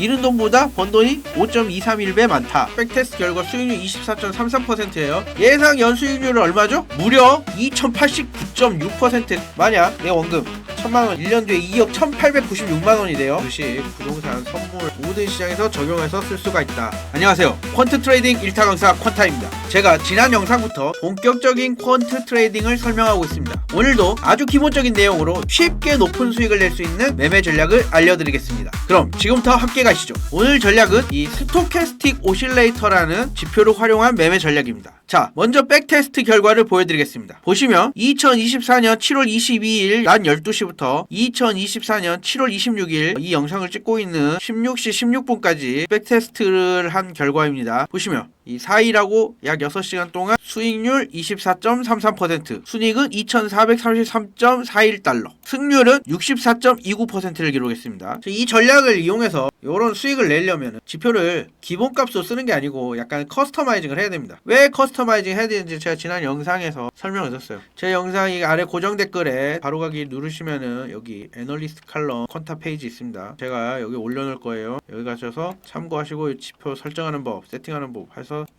잃은 돈보다 번 돈이 5.231배 많다. 백테스트 결과 수익률 24.33%예요. 예상 연수익률은 얼마죠? 무려 2089.6% 만약 내 원금 1000만원 1년 뒤에 2억 1896만 원이 돼요. 주식, 부동산, 선물 모든 시장에서 적용해서 쓸 수가 있다. 안녕하세요. 퀀트 트레이딩 1타 강사 퀀타입니다. 제가 지난 영상부터 본격적인 퀀트 트레이딩을 설명하고 있습니다. 오늘도 아주 기본적인 내용으로 쉽게 높은 수익을 낼 수 있는 매매 전략을 알려드리겠습니다. 그럼 지금부터 함께 가시죠. 오늘 전략은 이 스토캐스틱 오실레이터라는 지표를 활용한 매매 전략입니다. 자, 먼저 백테스트 결과를 보여드리겠습니다. 보시면 2024년 7월 22일 낮 12시부터 2024년 7월 26일 이 영상을 찍고 있는 16시 16분까지 백테스트를 한 결과입니다. 보시면 이 4일하고 약 6시간 동안 수익률 24.33%, 순익은 2,433.41달러, 승률은 64.29%를 기록했습니다. 이 전략을 이용해서 이런 수익을 내려면 지표를 기본값으로 쓰는 게 아니고 약간 커스터마이징을 해야 됩니다. 왜 커스터마이징 해야 되는지 제가 지난 영상에서 설명을 드렸어요. 제 영상 이 아래 고정 댓글에 바로가기 누르시면은 여기 애널리스트 칼럼 컨타 페이지 있습니다. 제가 여기 올려놓을 거예요. 여기 가셔서 참고하시고 이 지표 설정하는 법, 세팅하는 법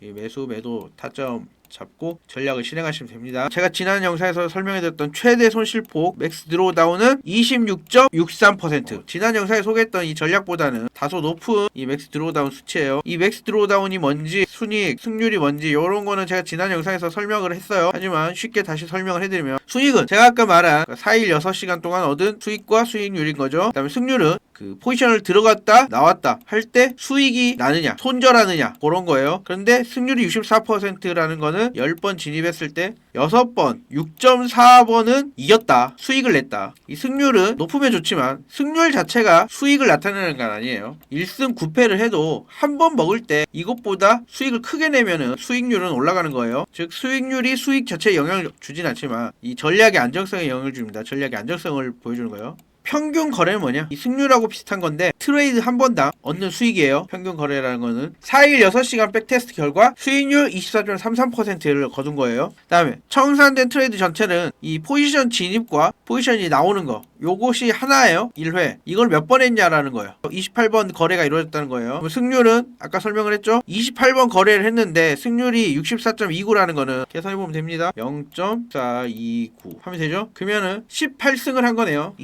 이 매수, 매도, 타점 잡고 전략을 실행하시면 됩니다. 제가 지난 영상에서 설명해드렸던 최대 손실폭 맥스 드로우다운은 26.63%. 지난 영상에 소개했던 이 전략보다는 다소 높은 이 맥스 드로우다운 수치예요. 이 맥스 드로우다운이 뭔지 순익, 승률이 뭔지 이런 거는 제가 지난 영상에서 설명을 했어요. 하지만 쉽게 다시 설명을 해드리면 순익은 제가 아까 말한 4일 6시간 동안 얻은 수익과 수익률인 거죠. 그 다음에 승률은 그 포지션을 들어갔다 나왔다 할 때 수익이 나느냐 손절하느냐 그런 거예요. 그런데 승률이 64%라는 거는 10번 진입했을 때 6번 6.4번은 이겼다 수익을 냈다. 이 승률은 높으면 좋지만 승률 자체가 수익을 나타내는 건 아니에요. 1승 9패를 해도 한 번 먹을 때 이것보다 수익을 크게 내면은 수익률은 올라가는 거예요. 즉 수익률이 수익 자체에 영향을 주진 않지만 이 전략의 안정성에 영향을 줍니다. 전략의 안정성을 보여주는 거예요 평균 거래는 뭐냐? 이 승률하고 비슷한 건데 트레이드 한 번당 얻는 수익이에요. 평균 거래라는 거는 4일 6시간 백테스트 결과 수익률 24.33%를 거둔 거예요. 다음에 청산된 트레이드 전체는 이 포지션 진입과 포지션이 나오는 거 요것이 하나예요. 1회. 이걸 몇 번 했냐라는 거예요. 28번 거래가 이루어졌다는 거예요. 승률은 아까 설명을 했죠? 28번 거래를 했는데 승률이 64.29라는 거는 계산해 보면 됩니다. 0.429 하면 되죠? 그러면은 18승을 한 거네요.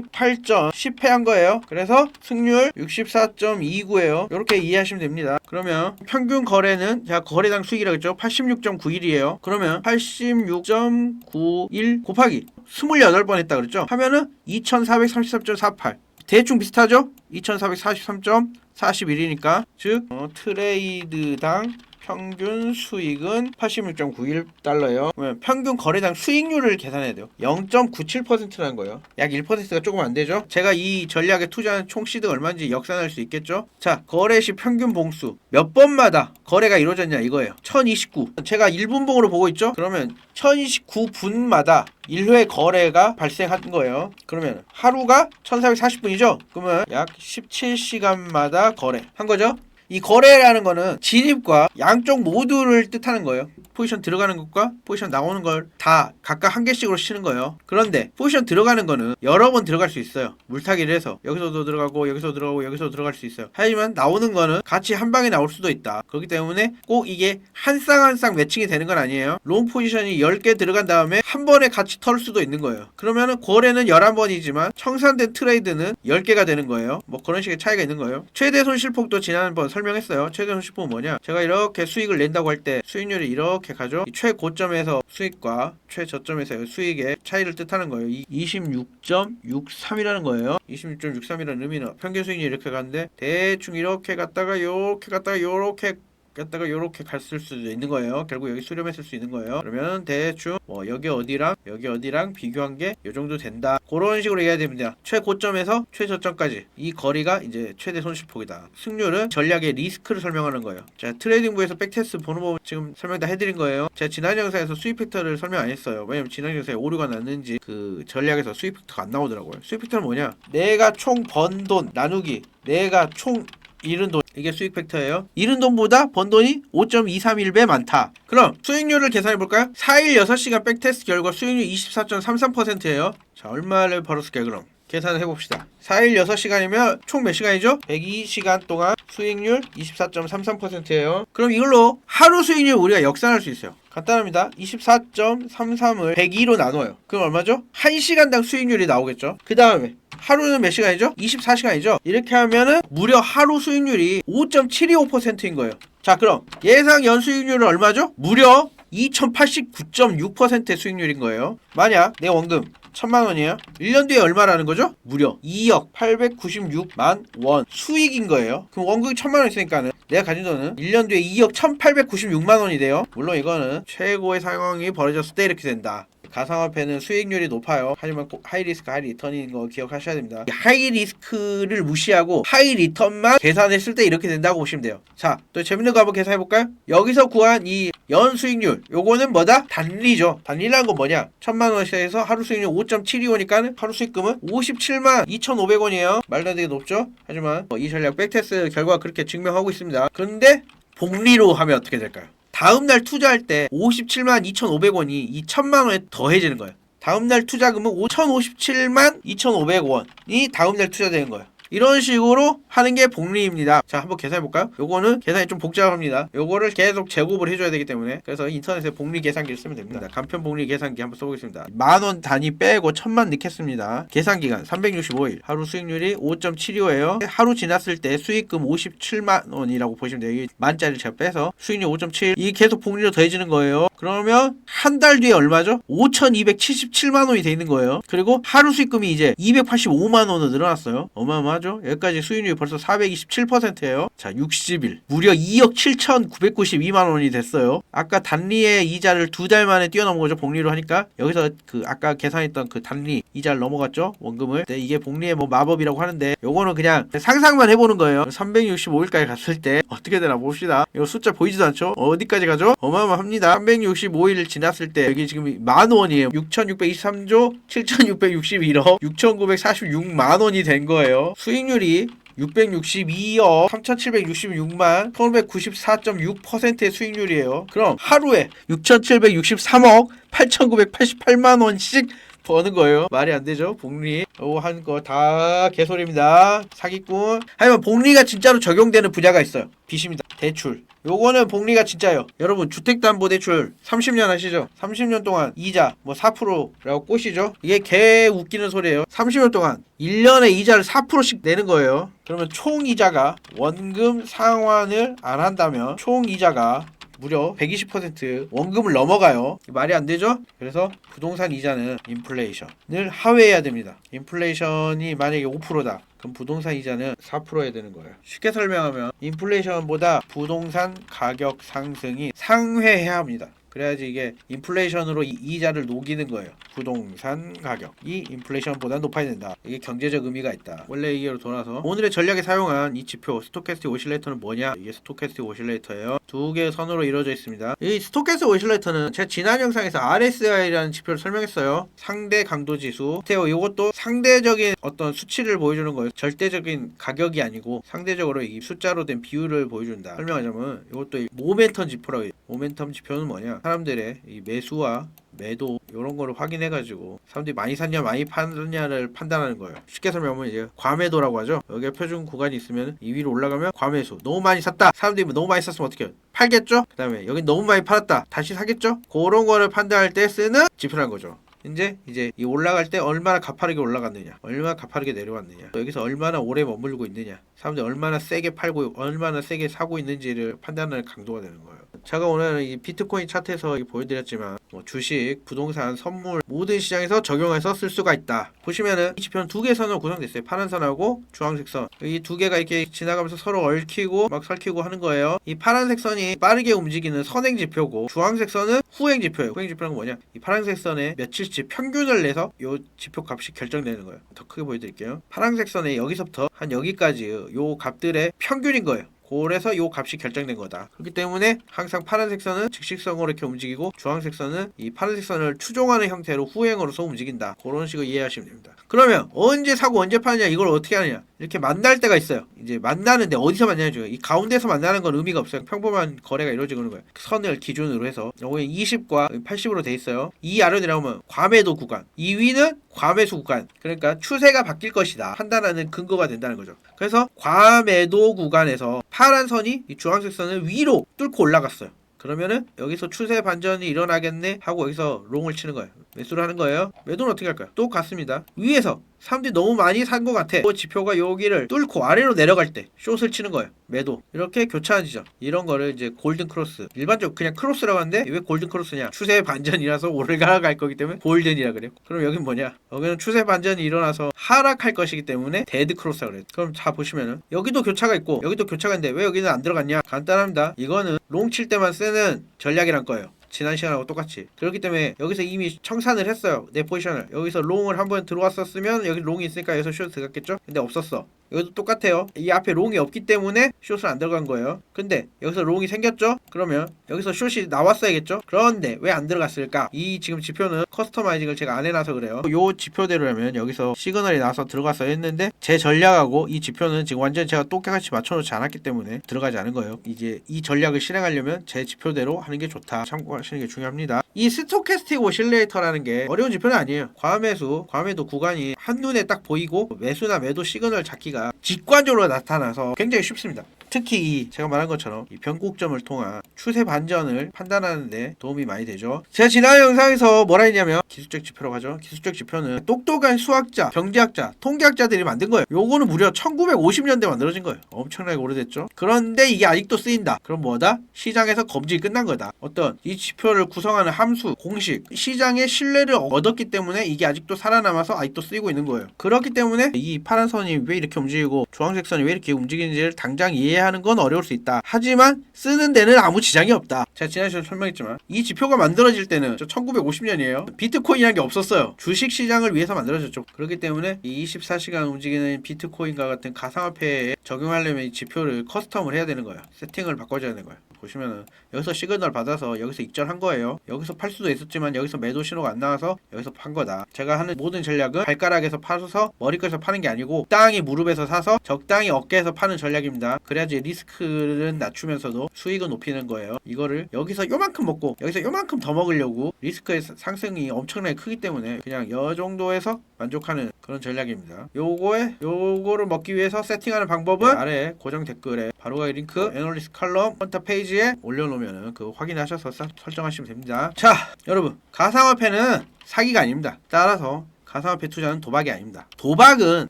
28점 10회 한 거예요. 그래서 승률 64.29예요. 이렇게 이해하시면 됩니다. 그러면 평균 거래는 자 거래당 수익이라고 했죠? 86.91이에요. 그러면 86.91 곱하기 28번 했다 그랬죠? 하면은 2433.48 대충 비슷하죠? 2443.41이니까 즉 어, 트레이드당 평균 수익은 86.91달러예요. 그러면 평균 거래당 수익률을 계산해야 돼요. 0.97%라는 거예요. 약 1%가 조금 안 되죠. 제가 이 전략에 투자한 총 시드가 얼마인지 역산할 수 있겠죠. 자, 거래 시 평균 봉수 몇 번마다 거래가 이루어졌냐 이거예요. 1029. 제가 1분봉으로 보고 있죠. 그러면 1029분마다 1회 거래가 발생한 거예요. 그러면 하루가 1440분이죠. 그러면 약 17시간마다 거래 한 거죠. 이 거래라는 거는 진입과 양쪽 모두를 뜻하는 거예요. 포지션 들어가는 것과 포지션 나오는 걸 다 각각 한 개씩으로 치는 거예요. 그런데 포지션 들어가는 거는 여러 번 들어갈 수 있어요. 물타기를 해서 여기서도 들어가고 여기서 들어가고 여기서 들어갈 수 있어요. 하지만 나오는 거는 같이 한 방에 나올 수도 있다. 그렇기 때문에 꼭 이게 한 쌍 한 쌍 매칭이 되는 건 아니에요. 롱 포지션이 10개 들어간 다음에 한 번에 같이 털 수도 있는 거예요. 그러면은 거래는 11번이지만 청산된 트레이드는 10개가 되는 거예요. 뭐 그런 식의 차이가 있는 거예요. 최대 손실폭도 지난번 설 명했어요. 최대 손실폭은 뭐냐? 제가 이렇게 수익을 낸다고 할 때 수익률이 이렇게 가죠. 이 최고점에서 수익과 최저점에서의 수익의 차이를 뜻하는 거예요. 이 26.63이라는 거예요. 26.63이라는 의미는 평균 수익률이 이렇게 가는데 대충 이렇게 갔다가 요렇게 갔다가 요렇게 갔다가 요렇게 갔을 수도 있는 거예요. 결국 여기 수렴했을 수 있는 거예요. 그러면 대충 뭐 여기 어디랑 여기 어디랑 비교한 게요 정도 된다. 그런 식으로 얘기해야 됩니다. 최고점에서 최저점까지 이 거리가 이제 최대 손실폭이다. 승률은 전략의 리스크를 설명하는 거예요. 자 트레이딩부에서 백테스트 보는 법 지금 설명 다 해드린 거예요. 제가 지난 영상에서 수익 팩터를 설명 안 했어요. 왜냐면 지난 영상에 오류가 났는지 그 전략에서 수익 팩터가 안 나오더라고요. 수익 팩터는 뭐냐? 내가 총 번 돈 나누기 내가 총 잃은 돈 이게 수익 팩터예요. 잃은 돈보다 번 돈이 5.231배 많다. 그럼 수익률을 계산해 볼까요? 4일 6시간 백테스트 결과 수익률 24.33%예요. 자, 얼마를 벌었을까요, 그럼? 계산을 해봅시다. 4일 6시간이면 총 몇 시간이죠? 102시간 동안 수익률 24.33%예요. 그럼 이걸로 하루 수익률 우리가 역산할 수 있어요. 간단합니다. 24.33을 102로 나눠요. 그럼 얼마죠? 1시간당 수익률이 나오겠죠? 그 다음에 하루는 몇 시간이죠? 24시간이죠? 이렇게 하면은 무려 하루 수익률이 5.725%인 거예요. 자, 그럼 예상 연수익률은 얼마죠? 무려 2089.6%의 수익률인 거예요. 만약 내 원금 천만 원이에요. 1년 뒤에 얼마라는 거죠? 무려 2억 896만 원 수익인 거예요. 그럼 원금이 천만 원 있으니까는 내가 가진 돈은 1년 뒤에 2억 1896만 원이 돼요. 물론 이거는 최고의 상황이 벌어졌을 때 이렇게 된다. 가상화폐는 수익률이 높아요. 하지만 꼭 하이 리스크 하이 리턴인 거 기억하셔야 됩니다. 하이 리스크를 무시하고 하이 리턴만 계산했을 때 이렇게 된다고 보시면 돼요. 자, 또 재밌는 거 한번 계산해 볼까요? 여기서 구한 이 연 수익률 요거는 뭐다? 단리죠. 단리라는 건 뭐냐? 천만 원에서 하루 수익률 5.725니까 하루 수익금은 57만 2,500원이에요. 말도 안 되게 높죠? 하지만 뭐이 전략 백테스트 결과가 그렇게 증명하고 있습니다. 그런데 복리로 하면 어떻게 될까요? 다음 날 투자할 때 57만 2,500원이 이 1,000만 원에 더해지는 거예요. 다음 날 투자금은 5,057만 2,500원이 다음 날 투자되는 거예요. 이런 식으로 하는 게 복리입니다. 자, 한번 계산해 볼까요? 요거는 계산이 좀 복잡합니다. 요거를 계속 제곱을 해줘야 되기 때문에 그래서 인터넷에 복리 계산기를 쓰면 됩니다. 간편 복리 계산기 한번 써보겠습니다. 만 원 단위 빼고 천만 넣겠습니다. 계산 기간 365일. 하루 수익률이 5.75예요. 하루 지났을 때 수익금 57만 원이라고 보시면 돼요. 이 만짜리 제가 빼서 수익률 5.7. 이게 계속 복리로 더해지는 거예요. 그러면 한 달 뒤에 얼마죠? 5,277만 원이 돼 있는 거예요. 그리고 하루 수익금이 이제 285만 원으로 늘어났어요. 어마어마하죠? 여기까지 수익률이 벌써 427%예요. 자, 60일. 무려 2억 7,992만 원이 됐어요. 아까 단리의 이자를 두 달 만에 뛰어넘은 거죠. 복리로 하니까. 여기서 그 아까 계산했던 그 단리 이자를 넘어갔죠. 원금을. 네, 이게 복리의 뭐 마법이라고 하는데 요거는 그냥 상상만 해보는 거예요. 365일까지 갔을 때 어떻게 되나 봅시다. 이거 숫자 보이지도 않죠? 어디까지 가죠? 어마어마합니다. 365일 지났을 때 여기 지금 만 원이에요. 6,623조 7,661억 6,946만 원이 된 거예요. 수 익률이 662억 3,766만 1,994.6%의 수익률이에요. 그럼 하루에 6,763억 8,988만 원씩 버는 거예요. 말이 안 되죠. 복리. 오, 한거다 개소리입니다. 사기꾼. 하지만 복리가 진짜로 적용되는 분야가 있어요. 빚입니다. 대출. 요거는 복리가 진짜요. 여러분 주택담보대출 30년 하시죠? 30년 동안 이자 뭐 4%라고 꼬시죠? 이게 개 웃기는 소리예요. 30년 동안 1년에 이자를 4%씩 내는 거예요. 그러면 총 이자가 원금 상환을 안 한다면 총 이자가 무려 120% 원금을 넘어가요. 말이 안 되죠? 그래서 부동산 이자는 인플레이션을 하회해야 됩니다. 인플레이션이 만약에 5%다. 그럼 부동산 이자는 4% 해야 되는 거예요. 쉽게 설명하면 인플레이션보다 부동산 가격 상승이 상회해야 합니다. 그래야지 이게 인플레이션으로 이 이자를 녹이는 거예요. 부동산 가격이 인플레이션보다 높아야 된다. 이게 경제적 의미가 있다. 원래 이게로 돌아서 오늘의 전략에 사용한 이 지표 스토캐스틱 오실레이터는 뭐냐? 이게 스토캐스틱 오실레이터예요. 두 개의 선으로 이루어져 있습니다. 이 스토캐스틱 오실레이터는 제가 지난 영상에서 RSI라는 지표를 설명했어요. 상대 강도 지수. 테오 이것도 상대적인 어떤 수치를 보여주는 거예요. 절대적인 가격이 아니고 상대적으로 이 숫자로 된 비율을 보여준다. 설명하자면 이것도 이 모멘텀 지표라고 해요. 모멘텀 지표는 뭐냐? 사람들의 이 매수와 매도 이런 거를 확인해 가지고 사람들이 많이 샀냐 많이 팔았냐를 판단하는 거예요. 쉽게 설명하면 이제 과매도라고 하죠. 여기에 표준 구간이 있으면 이 위로 올라가면 과매수. 너무 많이 샀다. 사람들이 뭐 너무 많이 샀으면 어떻게 해요? 팔겠죠? 그 다음에 여기 너무 많이 팔았다. 다시 사겠죠? 그런 거를 판단할 때 쓰는 지표라는 거죠. 이제 이제 이 올라갈 때 얼마나 가파르게 올라갔느냐, 얼마나 가파르게 내려왔느냐, 여기서 얼마나 오래 머물고 있느냐, 사람들이 얼마나 세게 팔고 얼마나 세게 사고 있는지를 판단하는 강도가 되는 거예요. 제가 오늘 이 비트코인 차트에서 이 보여드렸지만 뭐 주식, 부동산, 선물 모든 시장에서 적용해서 쓸 수가 있다. 보시면은 이 지표는 두 개의 선으로 구성됐어요. 파란 선하고 주황색 선. 이 두 개가 이렇게 지나가면서 서로 얽히고 막 설키고 하는 거예요. 이 파란색 선이 빠르게 움직이는 선행 지표고 주황색 선은 후행 지표예요. 후행 지표는 뭐냐? 이 파란색 선에 며칠치 평균을 내서 요 지표 값이 결정되는 거예요. 더 크게 보여드릴게요. 파란색 선에 여기서부터 한 여기까지 요 값들의 평균인 거예요. 그래서 요 값이 결정된 거다. 그렇기 때문에 항상 파란색 선은 직식성으로 이렇게 움직이고 주황색 선은 이 파란색 선을 추종하는 형태로 후행으로서 움직인다. 그런 식으로 이해하시면 됩니다. 그러면 언제 사고 언제 파느냐 이걸 어떻게 하느냐 이렇게 만날 때가 있어요. 이제 만나는데 어디서 만나냐죠. 이 가운데서 만나는 건 의미가 없어요. 평범한 거래가 이루어지는 거예요. 선을 기준으로 해서 여기 20과 80으로 돼 있어요. 이 아래로 내려오면 과매도 구간, 이 위는 과매수 구간. 그러니까 추세가 바뀔 것이다. 판단하는 근거가 된다는 거죠. 그래서 과매도 구간에서 파란 선이 이 주황색 선을 위로 뚫고 올라갔어요. 그러면은 여기서 추세 반전이 일어나겠네 하고 여기서 롱을 치는 거예요. 매수를 하는 거예요. 매도는 어떻게 할까요? 똑같습니다. 위에서 사람들이 너무 많이 산 것 같아. 그 지표가 여기를 뚫고 아래로 내려갈 때 숏을 치는 거예요. 매도. 이렇게 교차한 지점. 이런 거를 이제 골든 크로스. 일반적으로 그냥 크로스라고 하는데 왜 골든 크로스냐? 추세 반전이라서 올라갈 거기 때문에 골든이라 그래요. 그럼 여긴 뭐냐? 여기는 추세 반전이 일어나서 하락할 것이기 때문에 데드 크로스라 그래요. 그럼 자 보시면은 여기도 교차가 있고 여기도 교차가 있는데 왜 여기는 안 들어갔냐? 간단합니다. 이거는 롱 칠 때만 쓰는 전략이란 거예요. 지난 시간하고 똑같이. 그렇기 때문에 여기서 이미 청산을 했어요. 내 포지션을. 여기서 롱을 한번 들어왔었으면 여기 롱이 있으니까 여기서 숏 들어갔겠죠? 근데 없었어. 여기도 똑같아요. 이 앞에 롱이 없기 때문에 숏을 안 들어간 거예요. 근데 여기서 롱이 생겼죠? 그러면 여기서 숏이 나왔어야겠죠? 그런데 왜 안 들어갔을까? 이 지금 지표는 커스터마이징을 제가 안 해놔서 그래요. 요 지표대로라면 여기서 시그널이 나와서 들어갔어야 했는데 제 전략하고 이 지표는 지금 완전 제가 똑같이 맞춰놓지 않았기 때문에 들어가지 않은 거예요. 이제 이 전략을 실행하려면 제 지표대로 하는 게 좋다. 참고 하시는 게 중요합니다. 이 스토캐스틱 오실레이터라는 게 어려운 지표는 아니에요. 과매수 과매도 구간이 한눈에 딱 보이고 매수나 매도 시그널 잡기가 직관적으로 나타나서 굉장히 쉽습니다 특히 이 제가 말한 것처럼 이 변곡점을 통한 추세 반전을 판단하는데 도움이 많이 되죠. 제가 지난 영상에서 뭐라 했냐면 기술적 지표라고 하죠. 기술적 지표는 똑똑한 수학자, 경제학자, 통계학자들이 만든 거예요. 요거는 무려 1950년대 만들어진 거예요. 엄청나게 오래됐죠. 그런데 이게 아직도 쓰인다. 그럼 뭐다? 시장에서 검증이 끝난 거다. 어떤 이 지표를 구성하는 함수, 공식, 시장의 신뢰를 얻었기 때문에 이게 아직도 살아남아서 아직도 쓰이고 있는 거예요. 그렇기 때문에 이 파란 선이 왜 이렇게 움직이고 주황색 선이 왜 이렇게 움직이는지를 당장 이해 하는 건 어려울 수 있다. 하지만 쓰는 데는 아무 지장이 없다. 제가 지난 시간에 설명했지만 이 지표가 만들어질 때는 저 1950년이에요. 비트코인이라는 게 없었어요. 주식 시장을 위해서 만들어졌죠. 그렇기 때문에 이 24시간 움직이는 비트코인과 같은 가상화폐에 적용하려면 이 지표를 커스텀을 해야 되는 거예요. 세팅을 바꿔줘야 되는 거예요. 보시면은 여기서 시그널 받아서 여기서 익절한 거예요. 여기서 팔 수도 있었지만 여기서 매도 신호가 안 나와서 여기서 판 거다. 제가 하는 모든 전략은 발가락에서 파서 머리끝에서 파는 게 아니고 적당히 무릎에서 사서 적당히 어깨에서 파는 전략입니다. 그래야지 리스크를 낮추면서도 수익을 높이는 거예요. 이거를 여기서 요만큼 먹고 여기서 요만큼 더 먹으려고 리스크의 상승이 엄청나게 크기 때문에 그냥 여 정도에서 만족하는 그런 전략입니다. 요거에 요거를 먹기 위해서 세팅하는 방법은 아래 고정 댓글에 바로가 링크 애널리스트 칼럼 헌터 페이지에 올려놓으면 그 확인하셔서 사- 설정하시면 됩니다. 자 여러분 가상화폐는 사기가 아닙니다. 따라서 가상화폐 투자는 도박이 아닙니다. 도박은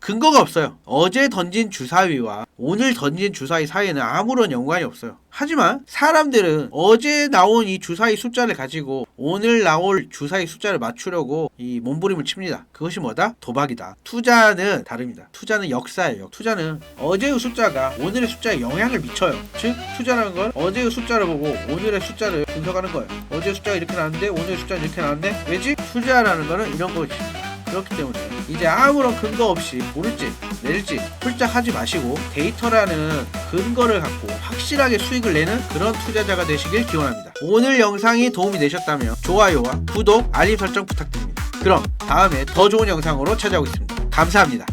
근거가 없어요. 어제 던진 주사위와 오늘 던진 주사위 사이에는 아무런 연관이 없어요. 하지만 사람들은 어제 나온 이 주사위 숫자를 가지고 오늘 나올 주사위 숫자를 맞추려고 이 몸부림을 칩니다. 그것이 뭐다? 도박이다. 투자는 다릅니다. 투자는 역사예요. 투자는 어제의 숫자가 오늘의 숫자에 영향을 미쳐요. 즉 투자라는 건 어제의 숫자를 보고 오늘의 숫자를 분석하는 거예요. 어제 숫자가 이렇게 나왔는데 오늘 숫자는 이렇게 나왔네. 왜지? 투자라는 거는 이런 거지. 그렇기 때문에 이제 아무런 근거 없이 오를지 내릴지 훌쩍 하지 마시고 데이터라는 근거를 갖고 확실하게 수익을 내는 그런 투자자가 되시길 기원합니다. 오늘 영상이 도움이 되셨다면 좋아요와 구독, 알림 설정 부탁드립니다. 그럼 다음에 더 좋은 영상으로 찾아오겠습니다. 감사합니다.